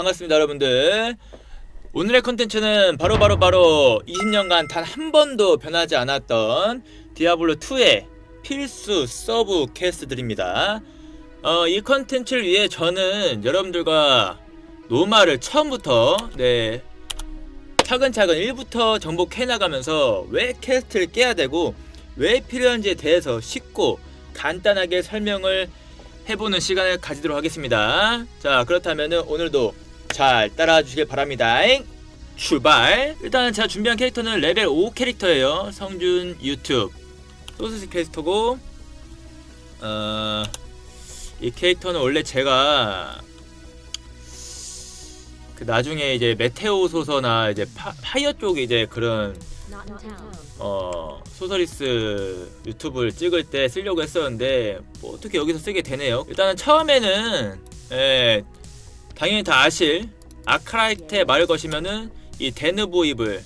반갑습니다 여러분들 오늘의 컨텐츠는 바로 바로 바로 20년간 단 한 번도 변하지 않았던 디아블로2의 필수 서브 퀘스트들입니다 어, 이 컨텐츠를 위해 저는 여러분들과 노마를 처음부터 네 차근차근 1부터 정복해 나가면서 왜 퀘스트를 깨야 되고 왜 필요한지에 대해서 쉽고 간단하게 설명을 해보는 시간을 가지도록 하겠습니다. 자, 그렇다면은 오늘도 잘 따라와 주시길 바랍니다. 출발! 일단은 제가 준비한 캐릭터는 레벨 5 캐릭터예요. 성준 유튜브 소스 캐릭터고 어, 이 캐릭터는 원래 제가 그 나중에 이제 메테오 소서나 이제 파, 파이어 쪽 이제 그런. 어 소설리스 유튜브를 찍을 때 쓰려고 했었는데 뭐 어떻게 여기서 쓰게 되네요. 일단은 처음에는 예 당연히 다 아실 아크라이트에 말을 거시면은 이 데누보 입을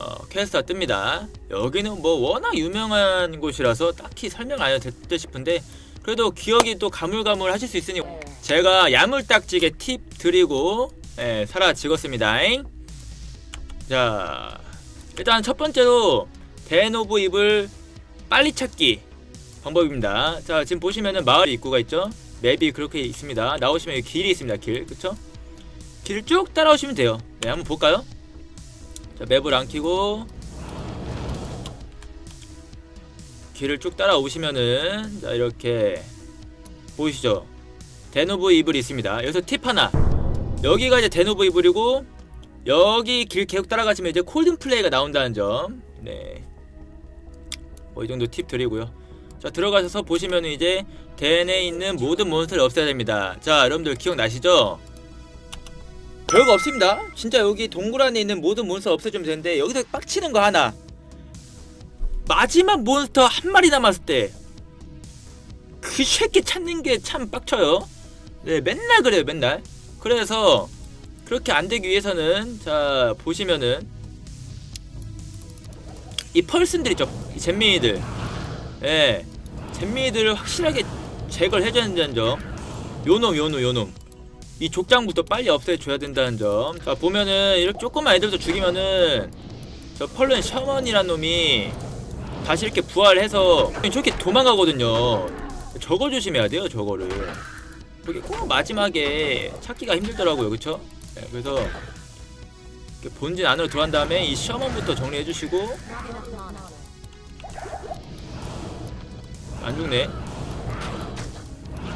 어 퀘스트가 뜹니다. 여기는 뭐 워낙 유명한 곳이라서 딱히 설명 안 해도 됐 싶은데 그래도 기억이 또 가물가물 하실 수 있으니 제가 야물딱지게 팁 드리고 예, 사라지겠습니다. 자 일단 첫 번째로 데노브 입을 빨리 찾기 방법입니다. 자 지금 보시면은 마을 입구가 있죠. 맵이 그렇게 있습니다. 나오시면 여기 길이 있습니다. 길 그쵸? 길을 쭉 따라오시면 돼요. 네 한번 볼까요? 자 맵을 안 키고 길을 쭉 따라오시면은 자 이렇게 보이시죠? 데노브 이블이 있습니다. 여기서 팁 하나. 여기가 이제 데노브 이블이고 여기 길 계속 따라가시면 이제 콜든 플레이가 나온다는 점. 네. 뭐 이 정도 팁 드리고요. 자 들어가셔서 보시면 이제 대내에 있는 모든 몬스터를 없애야 됩니다. 자 여러분들 기억나시죠? 별거 없습니다. 진짜 여기 동굴 안에 있는 모든 몬스터 없애주면 되는데 여기서 빡치는 거 하나. 마지막 몬스터 한 마리 남았을 때 그 새끼 찾는 게 참 빡쳐요. 네 맨날 그래요 맨날. 그래서 그렇게 안 되기 위해서는 자 보시면은 이 펄슨들 있죠 이 잼민이들 예. 잼민이들을 확실하게 제거를 해줘야 된다는 점. 요놈 요놈 요놈. 이 족장부터 빨리 없애줘야 된다는 점 자 보면은 이렇게 조그만 애들도 죽이면은 저 펄른 셔먼이란 놈이 다시 이렇게 부활해서 저렇게 도망가거든요. 저거 조심해야 돼요 저거를. 그게 꼭 마지막에 찾기가 힘들더라고요 그쵸? 네, 그래서 본진 안으로 들어간 다음에 이 셔먼부터 정리해 주시고. Not enough mana. 안 죽네.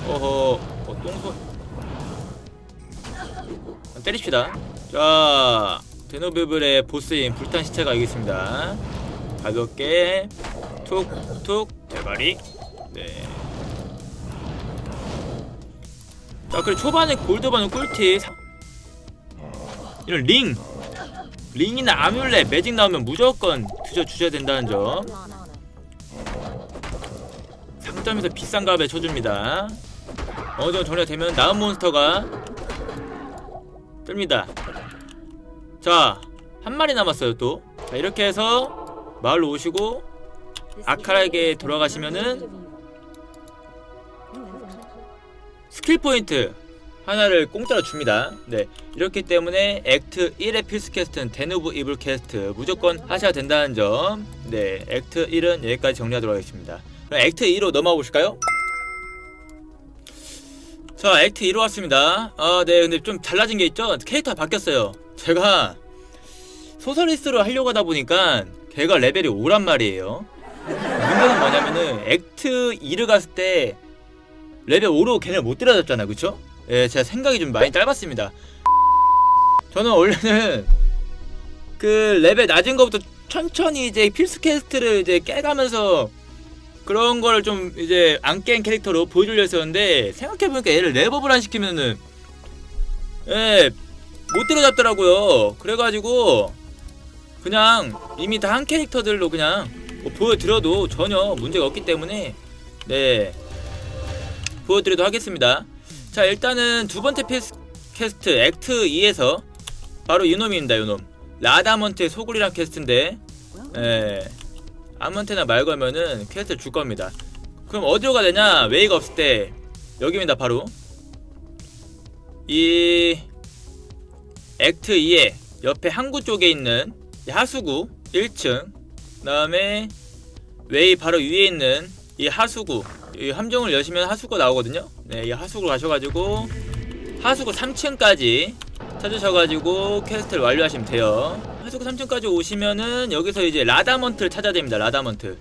어허. 어 똥손. 아, 때립시다. 자 데노베블의 보스인 불탄 시체가 여기 있습니다. 가볍게 툭 툭 대가리. 네. 자 그리고 초반에 골드반은 꿀팁. 이런 링. 링이나 아뮬렛 매직 나오면 무조건 드셔 주셔야 된다는 점 1점에서 비싼 값에 쳐줍니다 어느 정도 정리가 되면 나은 몬스터가 뜹니다 자 한 마리 남았어요 또 자, 이렇게 해서 마을로 오시고 아카라에게 돌아가시면은 스킬 포인트 하나를 공짜로 줍니다. 네. 이렇기 때문에 액트 1의 필수 캐스트는 데누브 이블 캐스트 무조건 하셔야 된다는 점. 네. 액트 1은 여기까지 정리하도록 하겠습니다. 액트 2로 넘어가 보실까요? 자, 액트 2로 왔습니다. 아, 네, 근데 좀 달라진 게 있죠? 캐릭터가 바뀌었어요. 제가 소설리스트로 하려고 하다 보니까 걔가 레벨이 5란 말이에요. 문제는 뭐냐면은 액트 2를 갔을 때 레벨 5로 걔네를 못 때려잡잖아, 그쵸? 예, 제가 생각이 좀 많이 짧았습니다. 저는 원래는 그 레벨 낮은 거부터 천천히 이제 필수 캐스트를 이제 깨가면서 그런 거를 좀 이제 안 깬 캐릭터로 보여주려 했었는데 생각해보니까 얘를 레버블 안 시키면은 예, 못 때려잡더라고요. 그래가지고 그냥 이미 다 한 캐릭터들로 그냥 뭐 보여드려도 전혀 문제가 없기 때문에 네 보여드리도록 하겠습니다. 자 일단은 두 번째 패스 캐스트 액트 2에서 바로 이놈입니다. 이놈 라다먼트의 소굴이란 캐스트인데 예 아무한테나 말 걸면은 퀘스트를 줄 겁니다. 그럼 어디로 가야 되냐? 웨이가 없을 때 여기입니다. 바로 이 액트 2의 옆에 항구 쪽에 있는 이 하수구 1층 그다음에 웨이 바로 위에 있는 이 하수구 이 함정을 여시면 하수구가 나오거든요 네, 이 하수구로 가셔가지고 하수구 3층까지 찾으셔가지고 퀘스트를 완료하시면 돼요. 하수구 3층까지 오시면은 여기서 이제 라다먼트를 찾아야 됩니다 라다먼트.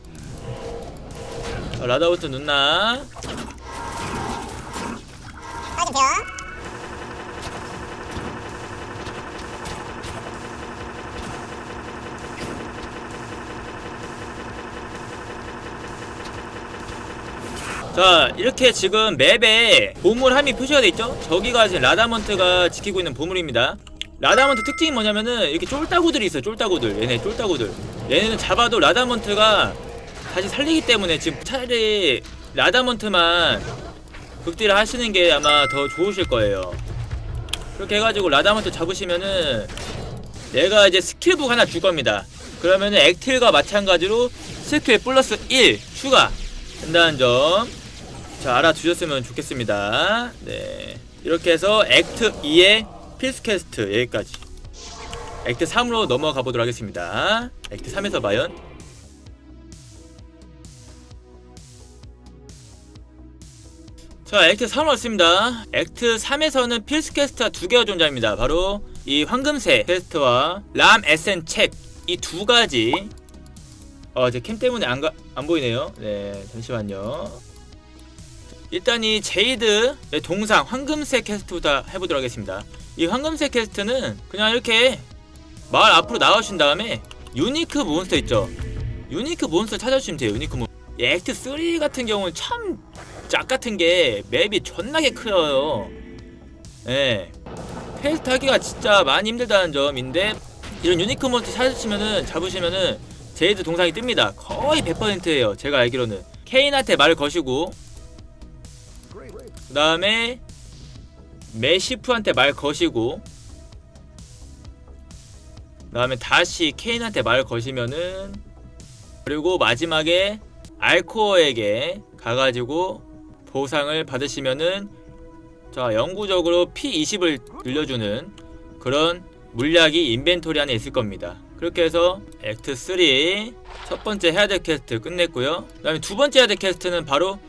자, 라다먼트 누나 자 이렇게 지금 맵에 보물 함이 표시가 돼 있죠? 저기가 지금 라다먼트가 지키고 있는 보물입니다. 라다먼트 특징이 뭐냐면은 이렇게 쫄따구들이 있어요 쫄따구들. 얘네 쫄따구들. 얘네는 잡아도 라다먼트가 다시 살리기 때문에 지금 차라리 라다먼트만 극딜을 하시는 게 아마 더 좋으실 거예요. 그렇게 해가지고 라다먼트 잡으시면은 내가 이제 스킬북 하나 줄 겁니다. 그러면은 액틸과 마찬가지로 스킬 플러스 1 추가 된다는 점 자, 알아두셨으면 좋겠습니다. 네. 이렇게 해서 액트 2의 필수 퀘스트 여기까지. 액트 3으로 넘어가 보도록 하겠습니다. 액트 3에서 과연 자, 액트 3 왔습니다. 액트 3에서는 필수 퀘스트가 두 개가 존재합니다. 바로 이 황금새 퀘스트와 람 에센 책 이 두 가지 어, 제 캠 때문에 안, 가, 안 보이네요. 네, 잠시만요. 일단 이 제이드의 동상 황금색 퀘스트부터 해보도록 하겠습니다. 이 황금색 퀘스트는 그냥 이렇게 마을 앞으로 나와주신 다음에 유니크 몬스터 있죠? 유니크 몬스터 찾아주시면 돼요. 유니크 몬. 이 액트 3 같은 경우는 참 짝 같은 게 맵이 존나게 커요. 예. 퀘스트 하기가 진짜 많이 힘들다는 점인데 이런 유니크 몬스터 찾으시면은 잡으시면은 제이드 동상이 뜹니다. 거의 100%예요. 제가 알기로는 케인한테 말을 거시고 그 다음에 메시프한테 말 거시고 그 다음에 다시 케인한테 말 거시면은 그리고 마지막에 알코어에게 가가지고 보상을 받으시면은 자 영구적으로 P20을 늘려주는 그런 물약이 인벤토리 안에 있을 겁니다. 그렇게 해서 액트 3 첫 번째 해야 될 퀘스트 끝냈고요. 그다음에 두 번째 해야 될 퀘스트는 바로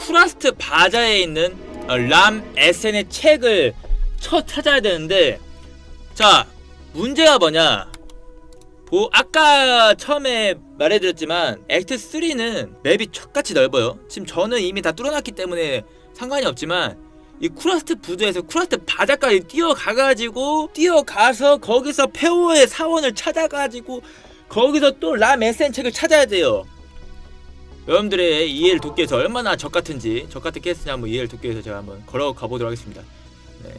쿠라스트 바자에 있는 어, 람 에센의 책을 쳐 찾아야 되는데 자 문제가 뭐냐? 보 아까 처음에 말해드렸지만 액트 3는 맵이 척같이 넓어요. 지금 저는 이미 다 뚫어놨기 때문에 상관이 없지만 이 쿠라스트 부두에서 쿠라스트 바다까지 뛰어가가지고 뛰어가서 거기서 페오의 사원을 찾아가지고 거기서 또람 에센 책을 찾아야 돼요 여러분들의 이해를 돕기 위해서 얼마나 적 같은지 적 같은 케이스냐 한번 이해를 돕기 위해서 제가 한번 걸어가 보도록 하겠습니다. 네.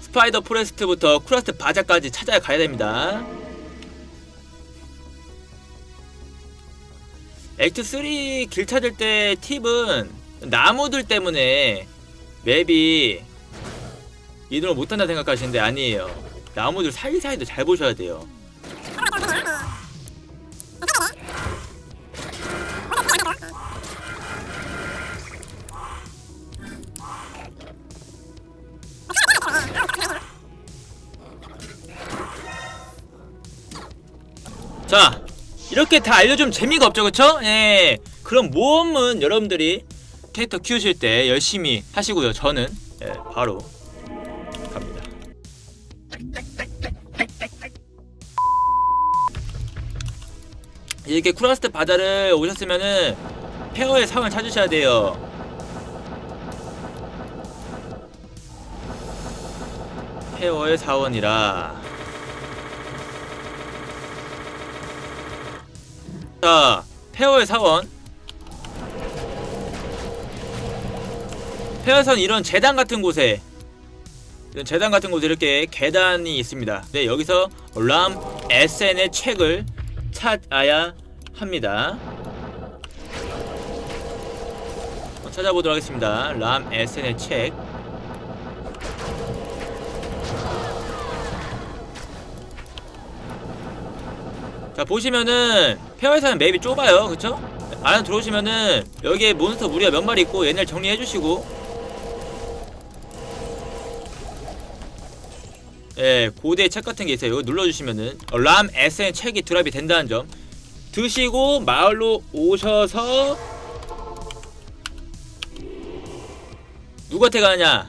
스파이더 포레스트부터 쿠라스트 바자까지 찾아야 가야 됩니다. 액트 3 길 찾을 때 팁은 나무들 때문에 맵이 이동을 못한다 생각하시는데 아니에요. 나무들 사이사이도 잘 보셔야 돼요. 자 이렇게 다 알려주면 재미가 없죠 그쵸? 예. 그럼 모험은 여러분들이 캐릭터 키우실 때 열심히 하시고요. 저는 예, 바로 갑니다. 이렇게 쿠라스트 바다를 오셨으면은 페어의 상을 찾으셔야 돼요. 페어의 사원이라 자, 페어의 사원. 페어선 이런 재단 같은 곳에 이런 재단 같은 곳에 이렇게 계단이 있습니다. 네, 여기서 람 SN의 책을 찾아야 합니다. 찾아보도록 하겠습니다. 람 SN의 책. 자 보시면은 페어에서는 맵이 좁아요 그쵸? 안에 들어오시면은 여기에 몬스터 무리가 몇 마리 있고 얘네를 정리해주시고 예, 고대 책 같은 게 있어요. 이거 눌러주시면은 어, 람 SN 책이 드랍이 된다는 점 드시고 마을로 오셔서 누구한테 가느냐?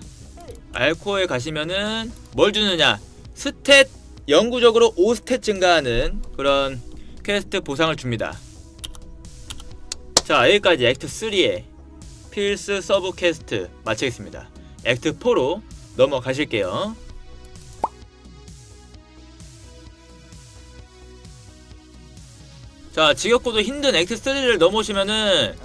알코에 가시면은 뭘 주느냐? 스탯 영구적으로 5스탯 증가하는 그런 퀘스트 보상을 줍니다. 자 여기까지 액트 3의 필수 서브 퀘스트 마치겠습니다. 액트 4로 넘어가실게요. 자 지겹고도 힘든 액트 3를 넘어오시면은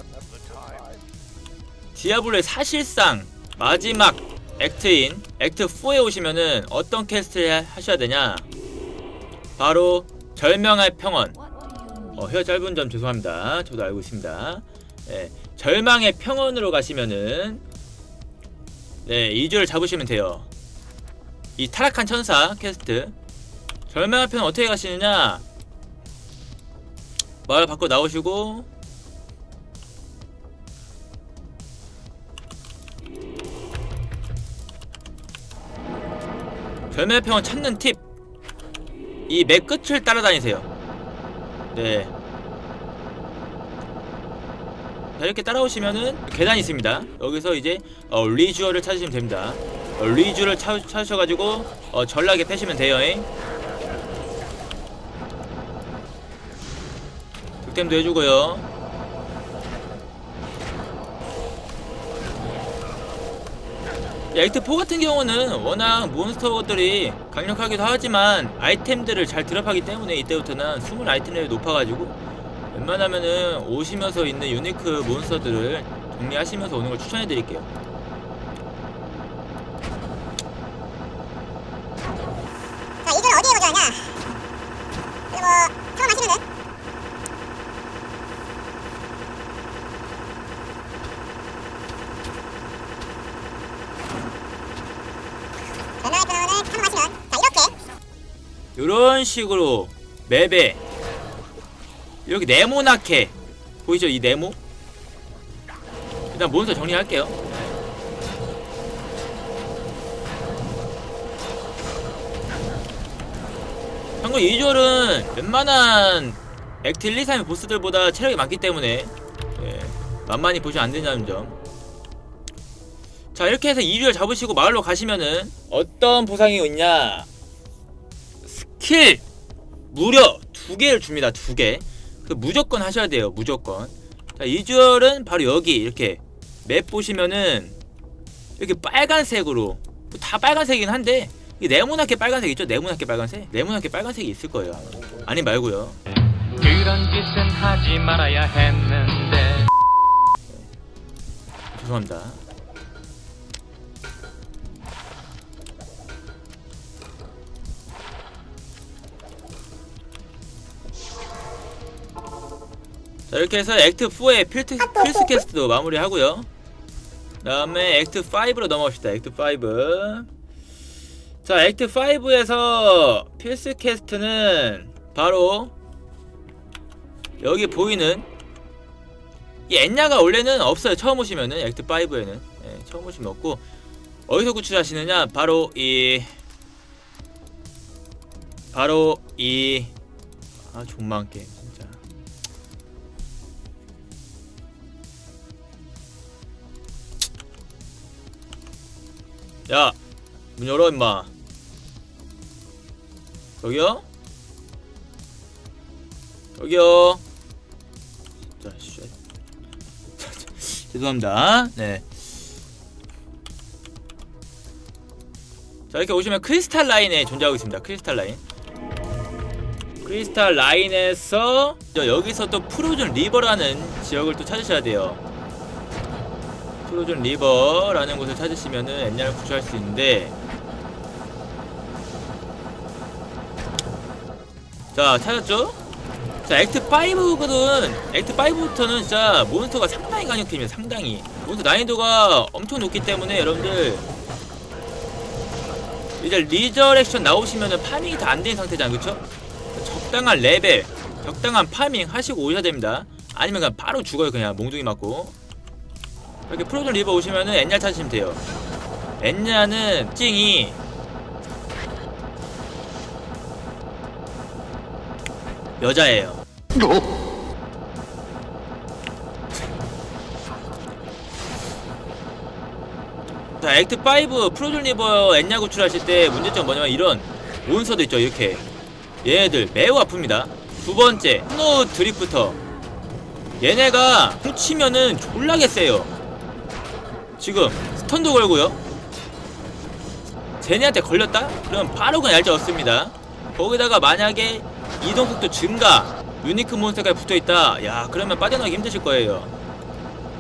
디아블로의 사실상 마지막 액트인 액트 4에 오시면은 어떤 퀘스트를 하셔야 되냐 바로 절명할 평원 어, 혀 짧은 점 죄송합니다. 저도 알고 있습니다. 예, 절망의 평원으로 가시면은 네, 2주를 잡으시면 돼요. 이 타락한 천사 퀘스트 절망의 평원 어떻게 가시느냐 마을 밖으로 나오시고 평원 찾는 팁이맵 끝을 따라다니세요. 네. 자, 이렇게 따라오시면은 계단이 있습니다. 여기서 이제 어, 리주어를 찾으시면 됩니다. 어, 리주를 찾, 찾으셔가지고 어, 전락에 패시면 돼요. 잉? 득템도 해주고요. 이 액트 4 같은 경우는 워낙 몬스터들이 강력하기도 하지만 아이템들을 잘 드랍하기 때문에 이때부터는 숨은 아이템 랩이 높아가지고 웬만하면은 오시면서 있는 유니크 몬스터들을 정리하시면서 오는 걸 추천해드릴게요. 자, 이걸 어디에 먼저 하냐? 그리고 처음 하시면은 변화의 변화를 사용하시면 자 이렇게 이런 식으로 맵에 이렇게 네모나게 보이죠 이 네모? 일단 몬스터 정리할게요. 참고 이주얼은 웬만한 액트 1, 2, 3의 보스들보다 체력이 많기 때문에 예, 만만히 보시면 안 된다는 점. 자 이렇게 해서 이주얼 잡으시고 마을로 가시면은 어떤 보상이 있냐? 스킬 무려 두 개를 줍니다. 두 개. 그 무조건 하셔야 돼요. 무조건. 자, 이주얼은 바로 여기 이렇게 맵 보시면은 이렇게 빨간색으로 뭐다 빨간색이긴 한데 이 네모나게 빨간색 있죠? 네모나게 빨간색? 네모나게 빨간색이 있을 거예요. 아니 말고요. 그런 짓은 하지 말아야 했는데 죄송합니다. 자 이렇게 해서 액트 4의 필트, 필수 캐스트도 마무리하고요. 다음에 액트 5로 넘어갑시다. 액트 5. 자 액트 5에서 필수 캐스트는 바로 여기 보이는 이 엔야가 원래는 없어요. 처음 오시면은 액트 5에는 예, 처음 오시면 없고 어디서 구출하시느냐? 바로 이 바로 이 아 존망 게임 야, 문 열어 임마. 저기요? 저기요. 자, 쉣. 죄송합니다. 네. 자 이렇게 오시면 크리스탈 라인에 존재하고 있습니다. 크리스탈 라인. 크리스탈 라인에서 저 여기서 또 프로즌 리버라는 지역을 또 찾으셔야 돼요. 프로즌 리버라는 곳을 찾으시면은 엔야를 구출할 수 있는데 자 찾았죠? 자 액트 5거든. 액트 5부터는 진짜 몬스터가 상당히 강력해집니다 상당히. 몬스터 난이도가 엄청 높기 때문에 여러분들 이제 리저렉션 나오시면은 파밍이 다 안 된 상태잖아 그쵸? 적당한 레벨 적당한 파밍 하시고 오셔야 됩니다. 아니면 그냥 바로 죽어요 그냥. 몽둥이 맞고 이렇게 프로들 리버 오시면은 엔냐 찾으시면 돼요. 엔냐는 찡이 여자예요. 자, 액트 5 프로졸 리버 엔냐 구출하실 때 문제점 뭐냐면 이런 몬서도 있죠. 이렇게. 얘네들 매우 아픕니다. 두 번째, 스노우 드리프터. 얘네가 훔치면은 졸라게 세요. 지금 스턴도 걸고요. 쟤네한테 걸렸다? 그럼 바로 그냥 얄짤 없습니다. 거기다가 만약에 이동속도 증가, 유니크 몬스터까지 붙어있다. 야, 그러면 빠져나가기 힘드실 거예요.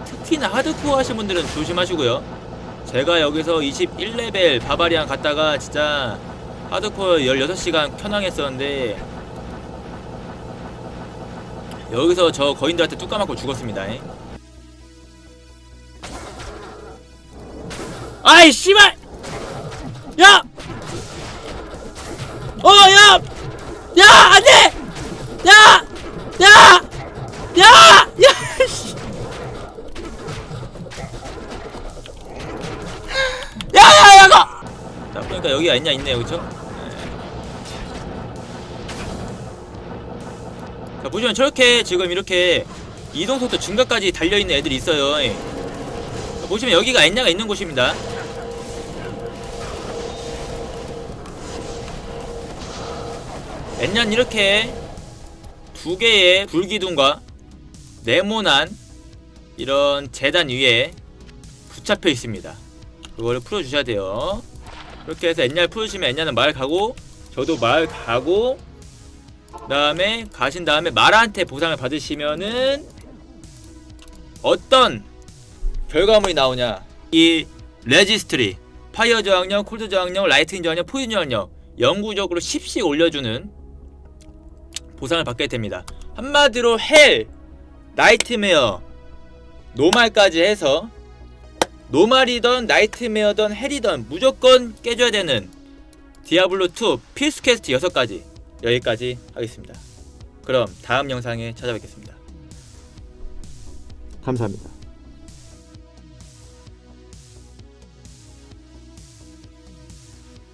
특히나 하드코어 하신 분들은 조심하시고요. 제가 여기서 21레벨 바바리안 갔다가 진짜 하드코어 16시간 켜낭했었는데 여기서 저 거인들한테 뚝 까맞고 죽었습니다. 아이 씨발! 야! 어, 야! 야, 안 돼! 야! 야! 야! 야! 씨. 야, 야, 야, 가! 자, 그러니까 여기가 있냐, 있네요, 그쵸? 네. 자, 보시면 저렇게 지금 이렇게 이동속도 증가까지 달려있는 애들이 있어요. 예. 자, 보시면 여기가 엔냐가 있는 곳입니다. 엔냐는 이렇게 두 개의 불기둥과 네모난 이런 재단 위에 붙잡혀 있습니다. 그거를 풀어주셔야 돼요. 그렇게 해서 엔냐를 풀어주시면 엔냐는 마을 가고 저도 마을 가고 그 다음에 가신 다음에 마라한테 보상을 받으시면은 어떤 결과물이 나오냐 이 레지스트리 파이어 저항력, 콜드 저항력, 라이트닝 저항력, 포이즌 저항력 영구적으로 10씩 올려주는 보상을 받게 됩니다. 한마디로 헬, 나이트메어, 노말까지 해서 노말이던 나이트메어던 헬이던 무조건 깨줘야 되는 디아블로2 필수 퀘스트 6가지 여기까지 하겠습니다. 그럼 다음 영상에 찾아뵙겠습니다. 감사합니다.